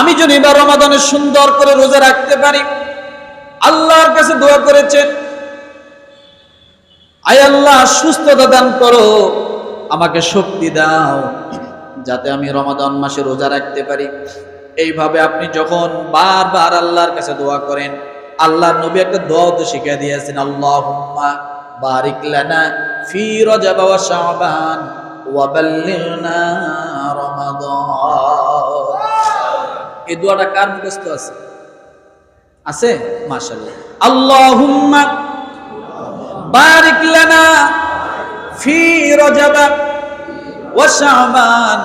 আমি যদি এবার রমাদানে সুন্দর করে রোজা রাখতে পারি, আল্লাহর কাছে দোয়া করেছেন, আয় আল্লাহ, সুস্থতা দান করো, আমাকে শক্তি দাও, যাতে আমি রমাদান মাসে রোজা রাখতে পারি। এইভাবে আপনি যখন বারবার আল্লাহর কাছে দোয়া করেন, আল্লাহর নবী একটা দোয়া তো শিখিয়ে দিয়েছেন আল্লাহ বারিক লানা ফি রজব ওয়া শাবান ওয়া রমাদান। এই দোয়াটা কার মুখস্থ আছে? আছে? মাশাআল্লাহ। আল্লাহুম্মা বারিক লানা ফি রজব ওয়া শাবান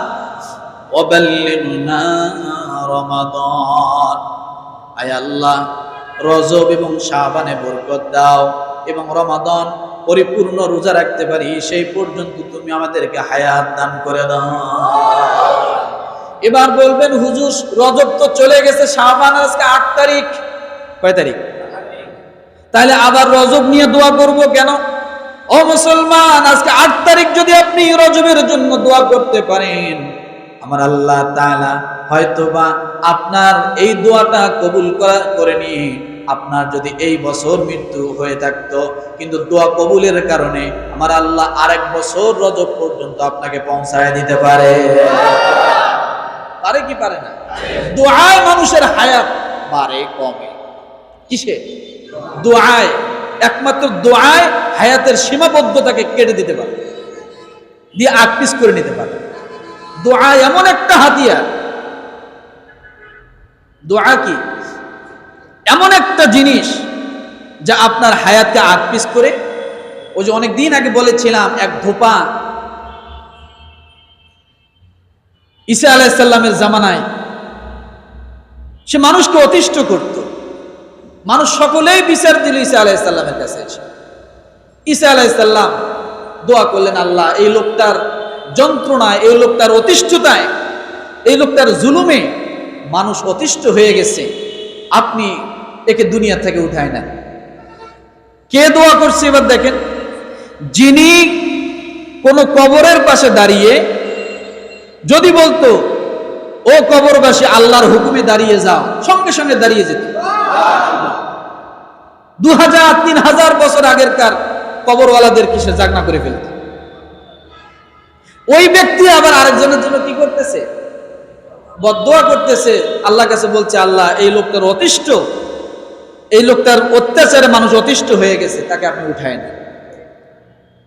ওয়া বাল্লিগনা রমাদান। আয় আল্লাহ, রজব এবং শাবানে বরকত দাও এবং রমাদান পরিপূর্ণ রোজা রাখতে পারি, সেই পর্যন্ত তুমি আমাদেরকে হায়াত দান করে দাও। এবার বলবেন, হুজুর, রজব তো চলে গেছে শাবান আজকে আট তারিখ। কয় তারিখ? তাহলে আবার রজব নিয়ে দোয়া করব কেন? ও মুসলমান, আজকে আট তারিখ যদি আপনি রজবের জন্য দোয়া করতে পারেন, আমার আল্লাহ তাআলা হয়তোবা আপনার এই দোয়াটা কবুল করা, করে নিয়ে আপনার যদি এই বছর মৃত্যু হয়ে থাকতো, কিন্তু দোয়া কবুলের কারণে আমার আল্লাহ আরেক বছর রজব পর্যন্ত আপনাকে পৌঁছায় দিতে পারে। পারে কি পারে না? দোয়ায় মানুষের হায়াত বাড়ে, কমে। কিসে? দোয়ায়। একমাত্র দোয়ায় হায়াতের সীমাবদ্ধতাকে কেটে দিতে পারে। দিয়ে আকপিস করে নিতে পারে। দোয়া এমন একটা হাতিয়ার। দোয়া কি? এমন একটা জিনিস যা আপনার হায়াতকে আকপিস করে। ওই যে অনেক দিন আগে বলেছিলাম, এক ধোপা ঈসা আলাইসাল্লামের জামানায় সে মানুষকে অতিষ্ঠ করত। মানুষ সকলেই বিচার দিল ঈসা আলাইসাল্লামের কাছে এসে। ঈসা আলাইসাল্লাম দোয়া করলেন, আল্লাহ, এই লোকটার যন্ত্রণায়, এই লোকটার অতিষ্ঠতায়, এই লোকটার জুলুমে মানুষ অতিষ্ঠ হয়ে গেছে। আপনি একে দুনিয়া থেকে উঠায় না কে দোয়া করছে? এবার দেখেন, যিনি কোনো কবরের পাশে দাঁড়িয়ে যদি বলতো, ও কবরবাসী, আল্লাহর হুকুমে দাঁড়িয়ে যাও, সঙ্গে সঙ্গে দাঁড়িয়ে যেত। দু হাজার তিন হাজার বছর আগেরকার কবরওয়ালাদের কিসে জাগনা করে ফেলত? ওই ব্যক্তি আবার আরেকজনের জন্য কি করতেছে? বদোয়া করতেছে। আল্লাহ কাছে বলছে, আল্লাহ, এই লোকটার অতিষ্ঠ, এই লোকটার অত্যাচারে মানুষ অতিষ্ঠ হয়ে গেছে, তাকে আপনি উঠায় না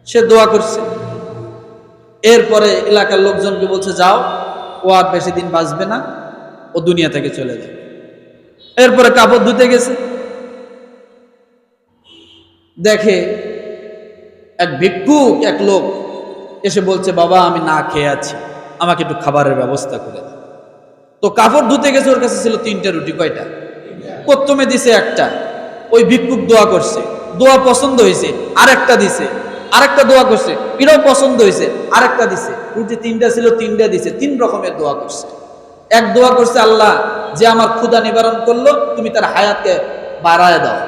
সে দোয়া করছে। এরপরে এলাকার লোকজনকে বলছে, যাও, ও আর বেশি দিন বাঁচবে না, ও দুনিয়া থেকে চলে যাবে। এরপরে কাপড় ধুতে গেছে। দেখে এক ভিক্ষুক, এক লোক এসে বলছে, বাবা, আমি না খেয়ে আছি, আমাকে একটু খাবারের ব্যবস্থা করে তো কাপড় ধুতে গেছে, ওর কাছে ছিল তিনটা রুটি, কয়টা? প্রথমে দিছে একটা। ওই ভিক্ষুক দোয়া করছে। দোয়া পছন্দ হয়েছে আর একটা দিছে। আরেকটা দোয়া করছে। এটাও পছন্দ হয়েছে? আরেকটা দিছে। রুটি তিনটা ছিল, তিনটা দিছে। তিন রকমের দোয়া করছে। এক দোয়া করছে আল্লাহ, যে আমার ক্ষুদা নিবারণ করল, তুমি তার হায়াতকে বাড়ায় দাও।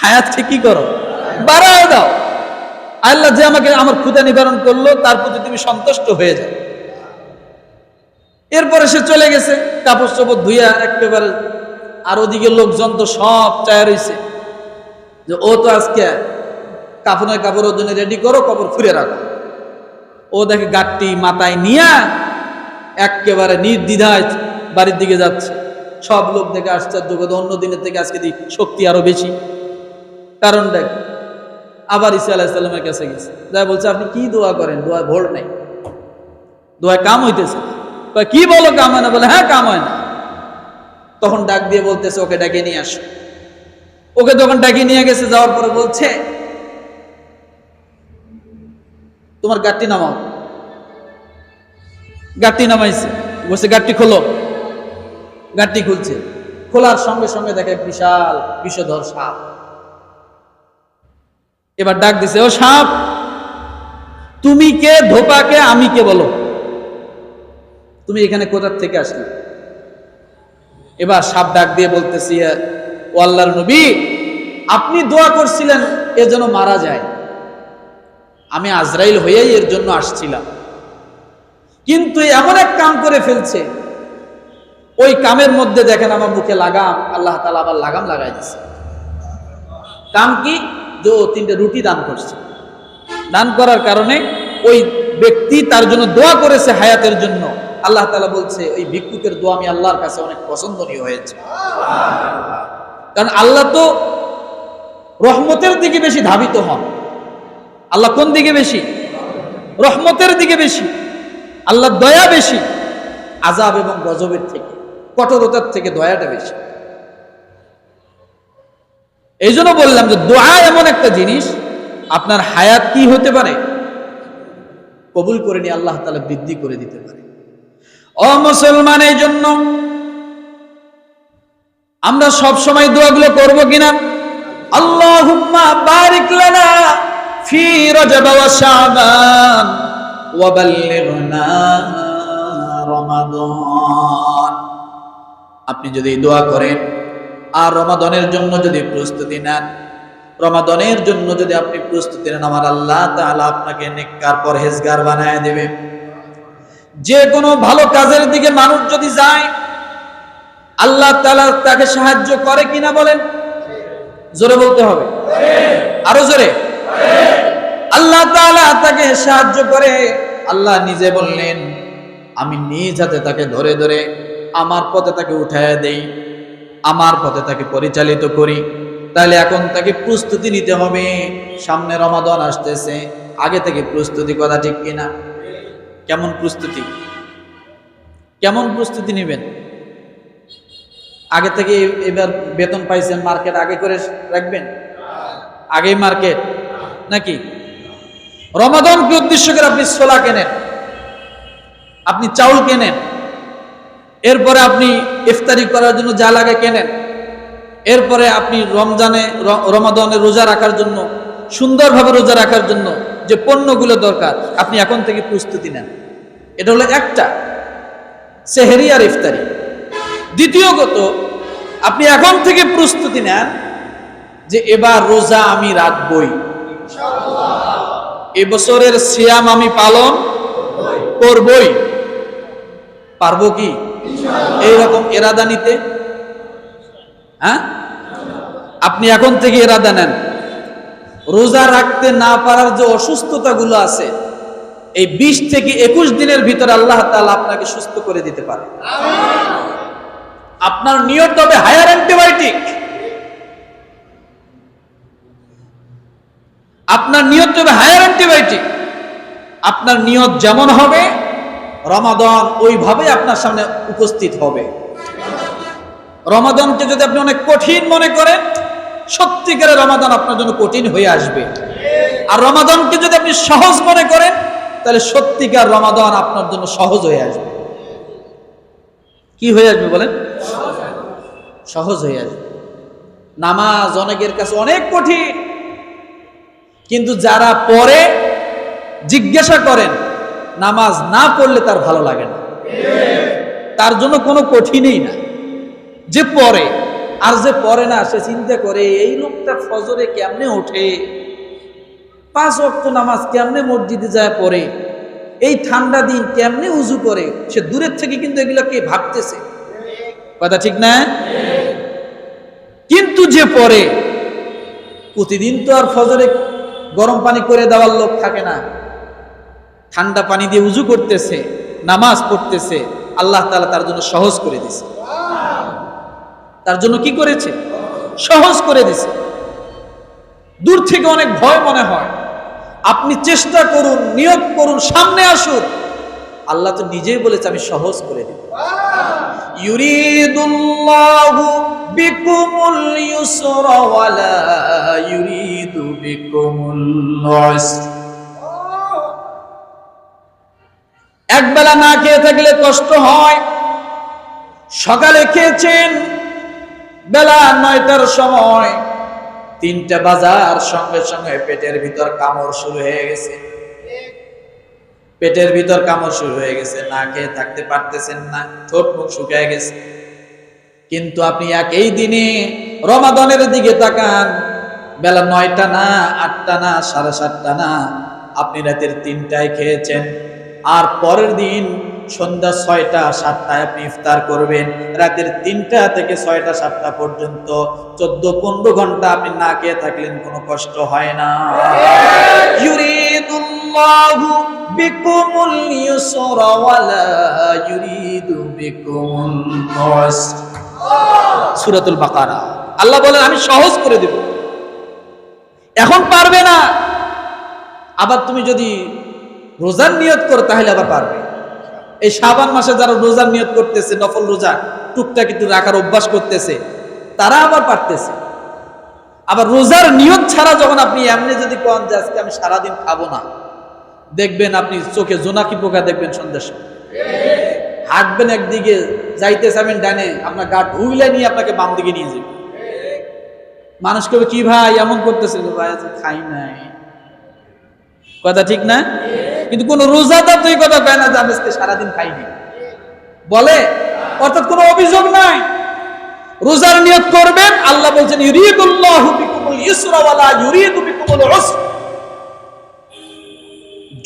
হায়াতকে কি করো? বাড়ায় দাও। আল্লাহ যে আমাকে আমার ক্ষুদা নিবারণ করল, তার প্রতি তুমি সন্তুষ্ট হয়ে যাও। এরপরে সে চলে গেছে, কাপড় চোপড় ধুইয়া একেবারে, আর ওদিকে লোকজন তো সব চায় রয়েছে যে ও তো আজকে কাপড়ের কাপড় ওর জন্য রেডি করো, কাপড় ফুরে রাখো। ও দেখে গাঠটি মাথায় নিয়ে একেবারে নির্দ্বিধায় বাড়ির দিকে যাচ্ছে। সব লোক দেখে আশ্চর্য করে, অন্য দিনের থেকে আজকে দি শক্তি আরও বেশি। কারণ দেখ, আবার ইসা আলাহিসাল্লামের কাছে গেছে। যাই বলছে, আপনি কি দোয়া করেন? দোয়া ভোর নেই। দোয়া কাম হইতেছে। কি বলো, কাম হয় না? বলে হ্যাঁ কাম হয় না। তখন ডাক দিয়ে বলতেছে, ওকে ডাকে নিয়ে আসো। ওকে তখন ডাকিয়ে নিয়ে গেছে, যাওয়ার পরে বলছে তোমার গাড়টি নামাও। গাড়টি নামাইছে। বসে গাড়টি খোলো। গাড়টি খুলছে। খোলার সঙ্গে সঙ্গে দেখে বিশাল বিষধর সাপ। এবার ডাক দিছে, ও সাপ, তুমি কে ধোপাকে আমি কে বলো? তুমি এখানে কোথার থেকে আসলে? এবার সাপ ডাক দিয়ে বলতেছি, ও আল্লাহর নবী, আপনি দোয়া করছিলেন, এ যেন মারা যায়। আমি আজরাইল হয়েই এর জন্য আসছিলাম। কিন্তু এমন এক কাম করে ফেলছে। ওই কামের মধ্যে দেখেন আমার মুখে লাগাম, আল্লাহ তালা আবার লাগাম লাগাই দিছে। কাম কি? যে ও তিনটে রুটি দান করছে। দান করার কারণে ওই ব্যক্তি তার জন্য দোয়া করেছে হায়াতের জন্য। আল্লাহ তালা বলছে, ওই ভিক্ষুকের দোয়া আমি আল্লাহর কাছে অনেক পছন্দনীয় হয়েছে। কারণ আল্লাহ তো রহমতের দিকে বেশি ধাবিত হন। আল্লাহ কোন দিকে বেশি? রহমতের দিকে বেশি। আল্লাহ দয়া বেশি। আজাব এবং গজবের থেকে, কঠোরতার থেকে দয়াটা বেশি। এই জন্য বললাম যে দোয়া এমন একটা জিনিস, আপনার হায়াত কি হতে পারে? কবুল করে নিয়ে আল্লাহ তালা বৃদ্ধি করে দিতে পারে। অ মুসলমান এই জন্য আমরা সব সময় দোয়াগুলো করব কিনা? আল্লাহ বারিক লানা রজব ওয়া শাবান, ওয়া বাল্লিগনা আপনি যদি দোয়া করেন, আর রমাদানের জন্য যদি প্রস্তুতি নেন, রমাদানের জন্য যদি আপনি প্রস্তুতি নেন, আমার আল্লাহ তাআলা আপনাকে নেককার পরহেজগার বানায় দেবে। যে কোনো ভালো কাজের দিকে মানুষ যদি যায়, আল্লাহ তাআলা তাকে সাহায্য করে কিনা বলেন? জোরে বলতে হবে। আরও জোরে। আল্লাহ তাআলা তাকে সাহায্য করে। আল্লাহ নিজে বললেন, আমি নিজ হাতে তাকে ধরে ধরে আমার পথে তাকে উঠায় দেই, আমার পথে তাকে পরিচালিত করি। তাহলে এখন তাকে প্রস্তুতি নিতে হবে। সামনে রমাদান আসতেছে। আগে থেকে প্রস্তুতি কথা ঠিক কিনা? কেমন প্রস্তুতি? কেমন প্রস্তুতি নেবেন? আগে থেকে এবার বেতন পাইছেন, মার্কেট আগে করে রাখবেন? আগেই মার্কেট? নাকি? রমাদানকে উদ্দেশ্য করে আপনি ছোলা কেনেন, আপনি চাউল কেনেন, এরপরে আপনি ইফতারি করার জন্য যা লাগে কেনেন, এরপরে আপনি রমজানে রমাদনে রোজা রাখার জন্য, সুন্দরভাবে রোজা রাখার জন্য যে পণ্যগুলো দরকার, আপনি এখন থেকে প্রস্তুতি নেন। এটা হলো একটা, সেহেরি আর ইফতারি। দ্বিতীয়ত আপনি এখন থেকে প্রস্তুতি নেন যে এবার রোজা আমি রাখবই। এবছরের সিয়াম আমি পালন করবই। পারব কি? এইরকম এরাদা নিতে? হ্যাঁ? আপনি এখন থেকে এরাদা নেন। রোজা রাখতে না পারার যে অসুস্থতাগুলো আছে, এই বিশ থেকে একুশ দিনের ভিতরে আল্লাহ তাআলা আপনাকে সুস্থ করে দিতে পারে। আপনার নিয়ত হবে হায়ার অ্যান্টিবায়োটিক আপনার নিয়ত হবে হায়ার অ্যান্টিবায়োটিক আপনার নিয়ত যেমন হবে, রমাদান ওইভাবে আপনার সামনে উপস্থিত হবে। রমাদানকে যদি আপনি অনেক কঠিন মনে করেন, সত্যিকারের রমাদান আপনার জন্য কঠিন হয়ে আসবে। আর রমাদানকে যদি আপনি সহজ মনে করেন, তাহলে সত্যিকার রমাদান আপনার জন্য সহজ হয়ে আসবে। কি হয়ে আসবে বলেন? সহজ হয়ে আসবে। নামাজ অনেকের কাছে অনেক কঠিন। কিন্তু যারা পরে জিজ্ঞাসা করেন, নামাজ না পড়লে তার ভালো লাগে না। তার জন্য কোনো কঠিনই না। যে পরে আর যে পড়ে না, সে চিন্তা করে, এই লোকটা ফজরে কেমনে ওঠে? পাঁচ অক্ট নামাজ কেমনে মসজিদে যায় পরে এই ঠান্ডা দিন কেমনে উজু করে? সে দূরের থেকে কিন্তু এগুলোকে ভাবতেছে। কথা ঠিক না? কিন্তু যে পড়ে, প্রতিদিন তো আর ফজরে গরম পানি করে দেওয়ার লোক থাকে না। ঠান্ডা পানি দিয়ে উজু করতেছে, নামাজ পড়তেছে, আল্লাহ তালা তার জন্য সহজ করে দিছে তার জন্য কি করেছে? সহজ করে দিছে দূর থেকে অনেক ভয় মনে হয়। আপনি চেষ্টা করুন, নিয়োগ করুন, সামনে আসুন। আল্লাহ তো নিজেই বলেছে, আমি সহজ করে দেব। ইউরিদুল্লাহু বিকুমুল ইউসরা ওয়ালা ইউরিদু বিকুমুল উসরা। একবেলা না খেয়ে থাকলে কষ্ট হয়। সকালে খেয়েছেন, বেলা নয়টার সময়। তিনটা বাজার সঙ্গে সঙ্গে পেটের ভিতর কামড় শুরু হয়ে গেছে। পেটের ভিতর কামড় শুরু হয়ে গেছে, না খেয়ে থাকতে পারতেছেন না, ঠোঁট মুখ শুকিয়ে গেছে। কিন্তু আপনি একই দিনে রমাদনের দিকে তাকান, বেলা নয়টা না, আটটা না, সাড়ে সাতটা না, আপনি রাতের তিনটায় খেয়েছেন। আর পরের দিন সন্ধ্যা ছয়টা, সাতটায় আপনি ইফতার করবেন। রাতের তিনটা থেকে ছয়টা, সাতটা পর্যন্ত চোদ্দ, পনেরো ঘণ্টা আপনি না খেয়ে থাকলেন কোনো কষ্ট হয় না। ইউরিদুল্লাহু ওয়ালা ইউরিদু বিকুমুল উসর সূরাতুল বাকারা আল্লাহ বলেন, আমি সহজ করে দেব। এখন পারবে না। আবার তুমি যদি রোজার নিয়ত করো, তাহলে আবার পারবে। এই শাবান মাসে যারা রোজার নিয়ত করতেছে, নফল রোজা, টুকটাক একটু রাখার অভ্যাস করতেছে, তারা আবার পারতেছে। আবার রোজার নিয়ত ছাড়া যখন আপনি এমনি যদি কন যে, আজকে আমি সারাদিন খাব না। দেখবেন আপনি চোখে জোনাকি পোকা দেখবেন সময় হাঁটবেন একদিকে, যাইতে যাবেন ডানে, আপনার গা ঢুইলে নিয়ে আপনাকে বাম দিকে নিয়ে যাবে। মানুষ কবে কি ভাই, এমন করতেছে ভাই খাই নাই। কথা ঠিক না? কিন্তু কোন রোজাদার তো এই কথা কয় না যে, আমি সারাদিন খাইনি। বলে, অর্থাৎ কোনো অভিযোগ নাই। রোজার নিয়ত করবেন, আল্লাহ বলছেন, ইউরিদুল্লাহু বিকুমুল ইসরা ওয়ালা ইউরিদু বিকুমুল উসর।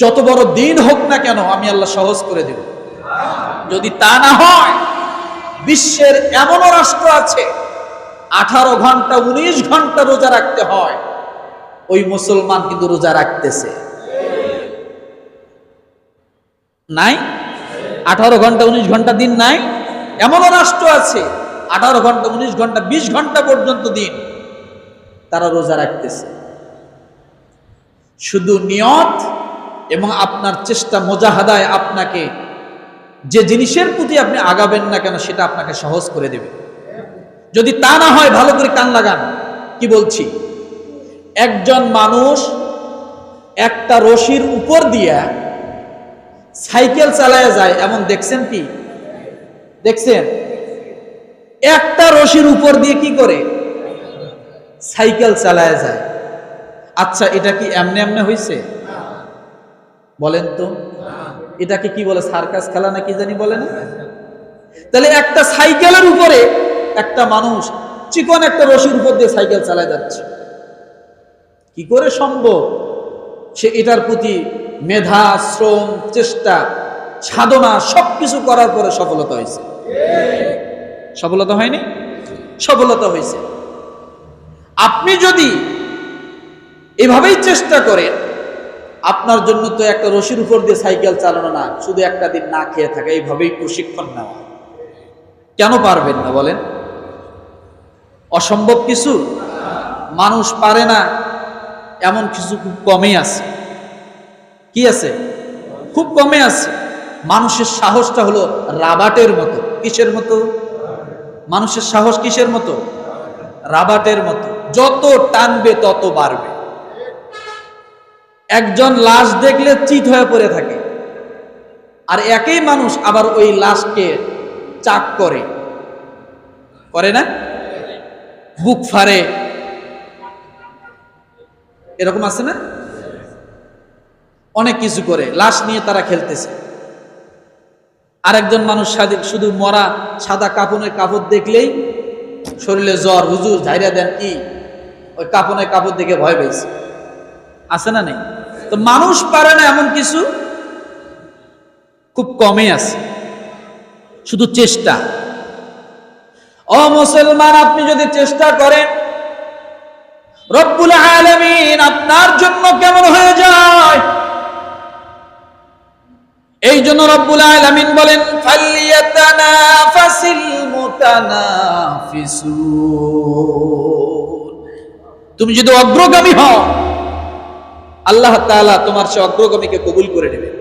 যত বড় দিন হোক না কেন আমি আল্লাহ সহজ করে দেব। যদি তা না হয়, বিশ্বের এমনও রাষ্ট্র আছে, আঠারো ঘণ্টা, উনিশ ঘণ্টা রোজা রাখতে হয়, ওই মুসলমান কিন্তু রোজা রাখতেছে। নাই? আঠারো ঘণ্টা, উনিশ ঘণ্টা দিন নাই? এমনও রাষ্ট্র আছে, আঠারো ঘণ্টা, উনিশ ঘণ্টা, বিশ ঘণ্টা পর্যন্ত দিন তারা রোজা রাখতেছে। শুধু নিয়ত এবং আপনার চেষ্টা মোজাহাদায় আপনাকে যে জিনিসের প্রতি আপনি আগাবেন না কেন সেটা আপনাকে সহজ করে দেবে। যদি তা না হয়, ভালো করে কান লাগান। কি বলছি? একজন মানুষ একটা রশির উপর দিয়া সাইকেল চালায় যায়, এমন দেখছেন কি? দেখছেন? একটা রশির উপর দিয়ে কি করে? সাইকেল চালায় যায়। আচ্ছা এটা কি এমনে এমনে হয়েছে বলেন তো। এটাকে কি বলে, সার্কাস খেলা না কি জানি বলে না? তাহলে একটা সাইকেলের উপরে একটা মানুষ চিকন একটা রশির উপর দিয়ে সাইকেল চালায় যাচ্ছে। কি করে সম্ভব? সে এটার প্রতি মেধা, শ্রম, চেষ্টা, সাধনা সবকিছু করার পরে সফলতা হয়েছে। সফলতা হয়নি? সফলতা হয়েছে। আপনি যদি এভাবেই চেষ্টা করেন আপনার জন্য তো একটা রশির উপর দিয়ে সাইকেল চালানো না, শুধু একটা দিন না খেয়ে থাকা, এইভাবেই প্রশিক্ষণ নেওয়া। কেন পারবেন না বলেন? অসম্ভব কিছু? মানুষ পারে না, এমন কিছু খুব কমই আছে। কি আছে? খুব কমে আছে। মানুষের সাহসটা হলো রাবাটের মতো। কিসের মতো? মানুষের সাহস কিসের মতো? রাবাটের মতো। যত টানবে তত বাড়বে। একজন লাশ দেখলে চিত হয়ে পড়ে থাকে। আর একই মানুষ আবার ওই লাশকে চাক করে। করে না? বুক ফারে এরকম আছে না? অনেক কিছু করে। লাশ নিয়ে তারা খেলতেছে। আরেকজন মানুষ শুধু মরা সাদা কাপনের কাপড় দেখলেই শরীরে জ্বর, হুজুর, ঝাইরা দেন কি? ওই কাপনের কাপড় দেখে ভয় পেয়েছে। আছে না নেই? তো মানুষ পারে না এমন কিছু? খুব কমই আছে। শুধু চেষ্টা। ও মুসলমান, আপনি যদি চেষ্টা করেন, রব্বুল আলামিন আপনার জন্য কেমন হয়ে যায়? এই জন্য রব্বুল আলামিন বলেন তুমি যদি অগ্রগামী হও আল্লাহ তাআলা তোমার সে অগ্রগামীকে কবুল করে নেবেন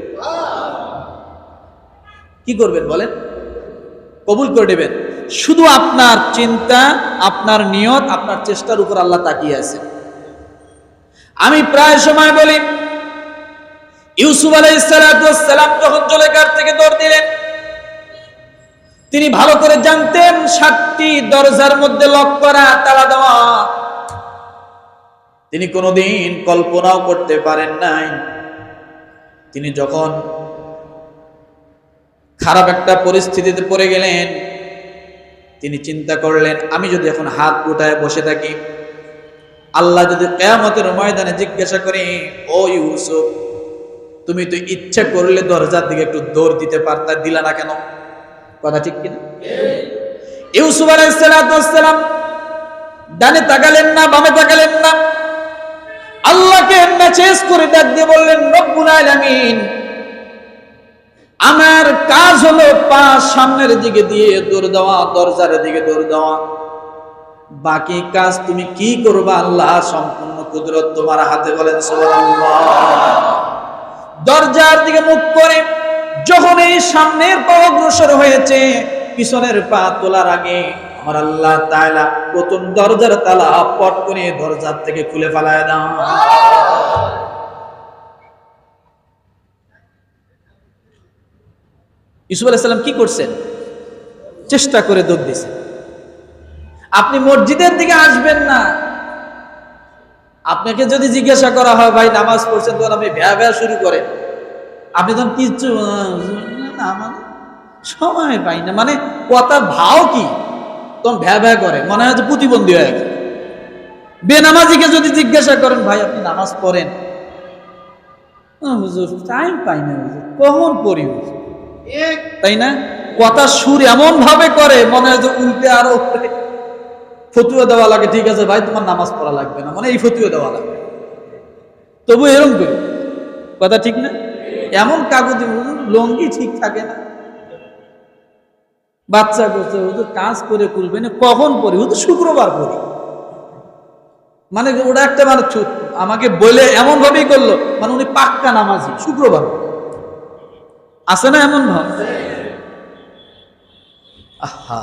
কি করবেন বলেন? কবুল করে নেবেন। শুধু আপনার চিন্তা, আপনার নিয়ত, আপনার চেষ্টার উপর আল্লাহ তাকিয়ে আছে আমি প্রায় সময় বলি, ইউসুফ আলাইসালাম যখন জলেকার থেকে দৌড় দিলেন, তিনি ভালো করে জানতেন সাতটি দরজার মধ্যে লক করা, তালা দেওয়া তিনি কোনোদিন কল্পনাও করতে পারেন নাই। তিনি যখন খারাপ একটা পরিস্থিতিতে পড়ে গেলেন, তিনি চিন্তা করলেন, আমি যদি এখন হাত উঠায় বসে থাকি, আল্লাহ যদি কেয়ামতের ময়দানে জিজ্ঞাসা করি, ও ইউসুফ, তুমি তো ইচ্ছে করলে দরজার দিকে একটু দৌড় দিতে পারতা, দিলা না কেন? কথা ঠিক কিনা? ইউসুফ আলাইসালাম ডানে তাকালেন না, বামে তাকালেন না। আল্লাহকে মেসেজ করে ডাক দিয়ে বললেন, রব্বুল আলামিন, আমার কাজ হলো পা সামনের দিকে দিয়ে দৌড় দেওয়া, দরজার দিকে দৌড় দেওয়া। বাকি কাজ তুমি কি করবা আল্লাহ সম্পূর্ণ কুদরত তোমার হাতে বলেন দরজার দিকে মুখ করে যখন এই সামনের পা অগ্রসর হয়েছে, পিছনের পা তোলার আগে আমার আল্লাহ তাআলা প্রথম দরজার তালা পট করে দরজার থেকে খুলে ফেলায় দাও। ইসুফ আলাইসাল্লাম কি করছেন? চেষ্টা করে দৌড় দিয়েছেন আপনি মসজিদের দিকে আসবেন না। আপনাকে যদি জিজ্ঞাসা করা হয়, ভাই, নামাজ পড়ছেন তখন আপনি ভ্যা ভ্যা শুরু করেন। আপনি তখন কিচ্ছু মানে সময় পাই না। মানে কথার ভাও কি? তখন ভ্যা ভ্যা করে, মনে হয় যে প্রতিবন্ধী হয়ে গেছে বেনামাজিকে যদি জিজ্ঞাসা করেন, ভাই, আপনি নামাজ পড়েন? হুজুর টাইম পাই না, হুজুর। কখন পড়ি, হুজুর? তাই না? কথা সুর এমন ভাবে করে, মনে হয় যে উল্টে আরও ফতুয়া দেওয়া লাগে, ঠিক আছে ভাই, তোমার নামাজ পড়া লাগবে না। মানে এই ফতুয়া দেওয়া লাগবে তবু এরকম করি। কথা ঠিক না? এমন কাগজে লঙ্গি ঠিক থাকে না। বাচ্চা করছে, হুজুর কাজ করে খুলবে না, কখন পড়ি? হুজুর শুক্রবার পড়ি। মানে ওটা একটা মানে আমাকে বলে এমন ভাবেই করল মানে উনি পাক্কা নামাজি, শুক্রবার আছে না এমন ভাব? আহা,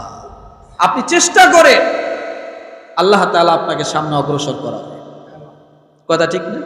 আপনি চেষ্টা করে, আল্লাহ তাআলা আপনাকে সামনে অগ্রসর করা কথা ঠিক না?